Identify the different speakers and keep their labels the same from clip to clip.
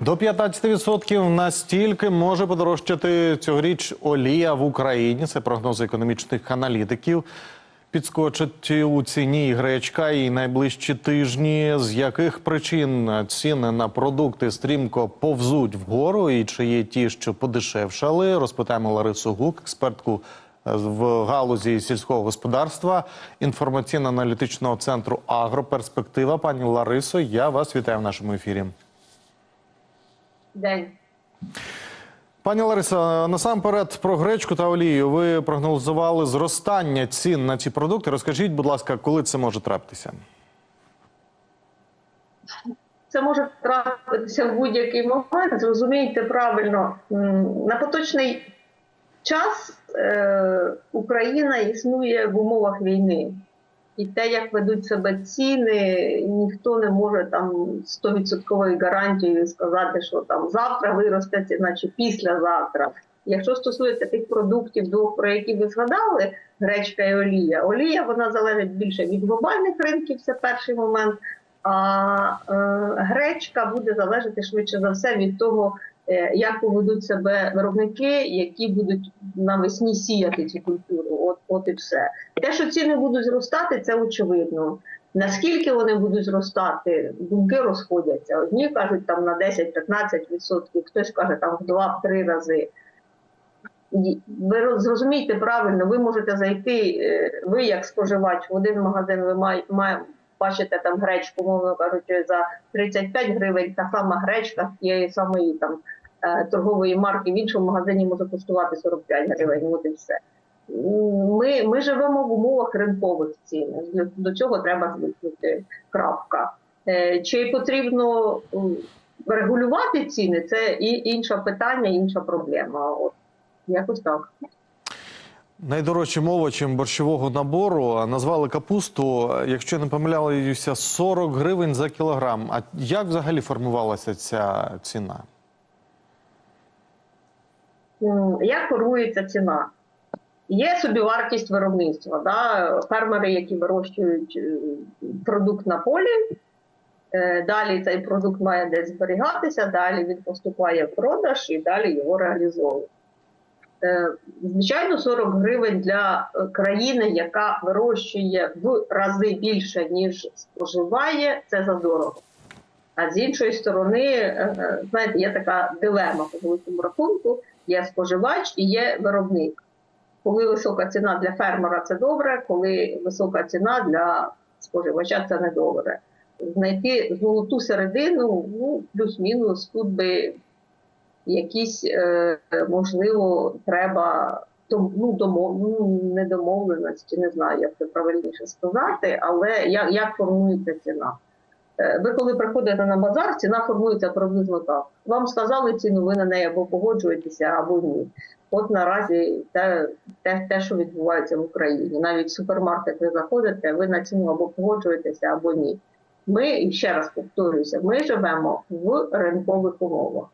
Speaker 1: До 15% настільки може подорожчати цьогоріч олія в Україні. Це прогнози економічних аналітиків. Підскочить у ціні і гречка і найближчі тижні. З яких причин ціни на продукти стрімко повзуть вгору, і чи є ті, що подешевшали? Розпитаємо Ларису Гук, експертку в галузі сільського господарства інформаційно-аналітичного центру Агроперспектива. Пані Ларисо, я вас вітаю в нашому ефірі.
Speaker 2: День.
Speaker 1: Пані Лариса, насамперед про гречку та олію. Ви прогнозували зростання цін на ці продукти. Розкажіть, будь ласка, коли це може трапитися?
Speaker 2: Це може трапитися в будь-який момент. Зрозумійте правильно, на поточний час е, Україна існує в умовах війни. І те, як ведуть себе ціни, ніхто не може там 100% гарантією сказати, що там завтра виросте чи післязавтра. Якщо стосується тих продуктів, двох про які ви згадали, гречка і олія. Олія вона залежить більше від глобальних ринків, це перший момент. А е, гречка буде залежати швидше за все від того, е, як поведуть себе виробники, які будуть навесні сіяти цю культуру. От, от і все. Те, що ціни будуть зростати, це очевидно. Наскільки вони будуть зростати, думки розходяться. Одні кажуть там на 10-15%, хтось каже там в 2-3 рази. Ви роз- зрозумійте правильно, ви можете зайти, е, ви як споживач в один магазин, ви має, має, бачите там гречку, мовно кажучи, за 35 гривень, та сама гречка тієї самої там е, торгової марки в іншому магазині може коштувати 45 гривень. От і все. Ми, ми живемо в умовах ринкових цін. До- цього треба звикнути. Крапка. Е, Чи потрібно регулювати ціни? Це і інше питання, інша проблема. От якось так.
Speaker 1: Найдорожчим овочем борщового набору назвали капусту. Якщо не помиляюся, 40 гривень за кілограм. А як взагалі формувалася ця ціна?
Speaker 2: Як формується ціна? Є собівартість виробництва. Да? Фермери, які вирощують е, продукт на полі, е, далі цей продукт має десь зберігатися, далі він поступає в продаж і далі його реалізовують. Е, Звичайно, 40 гривень для країни, яка вирощує в рази більше, ніж споживає, це задорого. А з іншої сторони, знаєте, є така дилема по великому рахунку: є споживач і є виробник. Коли висока ціна для фермера це добре, коли висока ціна для споживача це не добре. Знайти золоту середину, ну, плюс-мінус, тут би якісь, е, можливо, треба ну, домов, ну, не домовленості, не знаю, як це правильніше сказати, але як, як формується ціна. Е, Ви коли приходите на базар, ціна формується приблизно так. Вам сказали ціну, ви на неї або погоджуєтеся, або ні. От наразі те, те, те, що відбувається в Україні. Навіть в супермаркет ви заходите, ви на ціну або погоджуєтеся, або ні. Ми, і ще раз повторюся, ми живемо в ринкових умовах.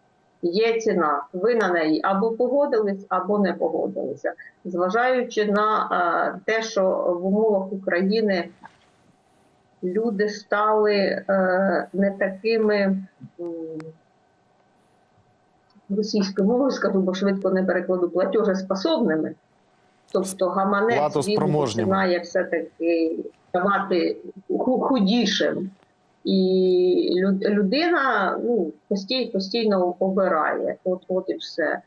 Speaker 2: Є ціна, ви на неї або погодились, або не погодилися. Зважаючи на е, те, що в умовах України люди стали е, не такими російською мовою, скажу, бо швидко не перекладу платежеспособними. Тобто гаманець він починає все-таки ставати худішим. І людина ну, постійно, постійно обирає. От, от і все.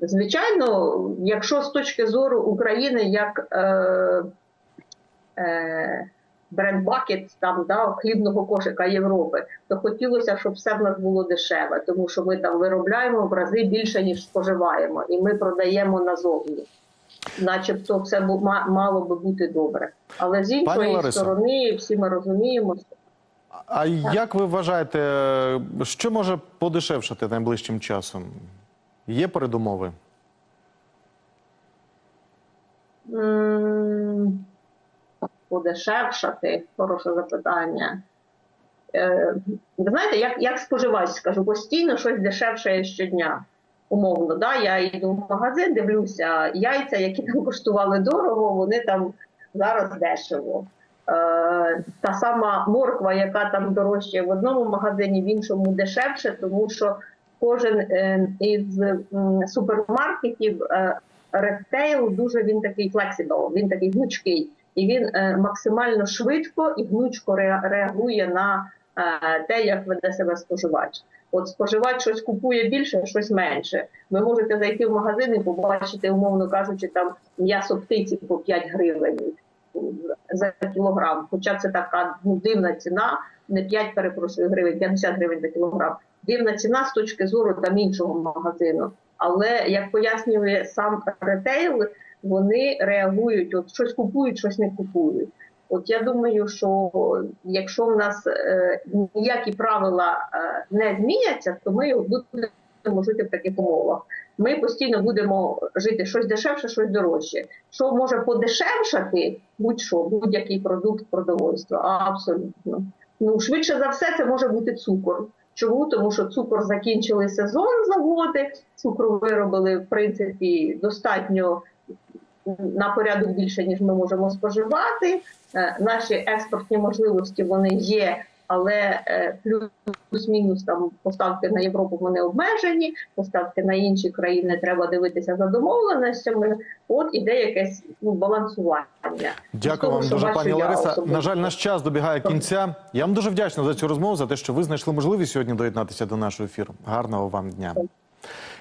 Speaker 2: Звичайно, якщо з точки зору України як е, е, брендбакет там, да, хлібного кошика Європи, то хотілося, щоб все в нас було дешеве, тому що ми там виробляємо в рази більше, ніж споживаємо, і ми продаємо назовні. Начебто все мало би бути добре. Але з іншої сторони, всі ми розуміємо, що
Speaker 1: А як ви вважаєте, що може подешевшати найближчим часом? Є передумови?
Speaker 2: М, Подешевшати, хороше запитання. Е, Ви знаєте, як, як споживач скажу, постійно щось дешевше щодня. Умовно, да? я йду в магазин, дивлюся яйця, які там коштували дорого, вони там зараз дешево. Е, та сама морква, яка там дорожча в одному магазині, в іншому дешевше, тому що кожен е, із супермаркетів е, ректейл дуже він такий флексибл, він такий гнучкий, і він е, максимально швидко і гнучко реагує на е, те, як веде себе споживач. От споживач щось купує більше, щось менше. Ви можете зайти в магазин і побачити, умовно кажучи, там м'ясо птиці по 5 гривень за кілограм. Хоча це така ну, дивна ціна, не 5, перепрошую, гривень, 50 гривень за кілограм. Дивна ціна з точки зору там іншого магазину. Але як пояснює сам ретейл, вони реагують, от щось купують, щось не купують. От я думаю, що якщо в нас е, ніякі правила е, не зміняться, то ми будемо жити в таких умовах. Ми постійно будемо жити щось дешевше, щось дорожче. Що може подешевшати будь-що, будь-який продукт продовольства? А, Абсолютно. Ну швидше за все, це може бути цукор. Чому? Тому що цукор закінчили сезон заводи, цукру виробили в принципі достатньо на порядок більше, ніж ми можемо споживати. Е, Наші експортні можливості вони є, але е, плюс-мінус там поставки на Європу вони обмежені, поставки на інші країни треба дивитися за домовленостями. От іде якесь ну, балансування.
Speaker 1: Дякую
Speaker 2: того,
Speaker 1: вам дуже, пані Лариса.
Speaker 2: особисто.
Speaker 1: На жаль, наш час добігає кінця. Я вам дуже вдячна за цю розмову, за те, що ви знайшли можливість сьогодні доєднатися до нашого ефіру. Гарного вам дня.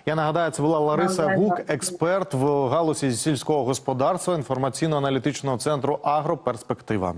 Speaker 1: Я нагадаю, це була Лариса Гук, експерт в галузі сільського господарства інформаційно-аналітичного центру Агроперспектива.